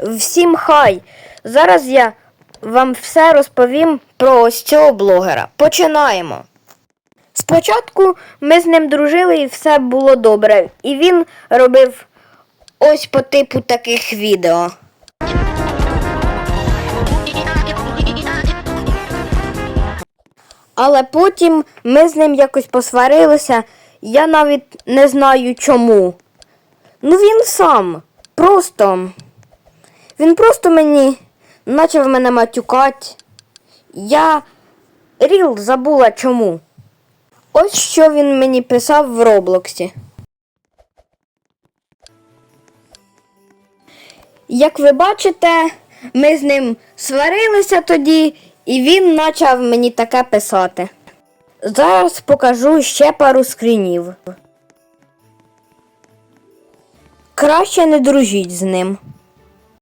Всім хай! Зараз я вам все розповім про ось цього блогера. Починаємо. Спочатку ми з ним дружили і все було добре. І він робив ось по типу таких відео. Але потім ми з ним якось посварилися, я навіть не знаю чому. Ну він сам. Просто. Він просто мені почав мене матюкати. Я ріл забула чому. Ось що він мені писав в Роблоксі. Як ви бачите, ми з ним сварилися тоді, і він почав мені таке писати. Зараз покажу ще пару скрінів. Краще не дружіть з ним.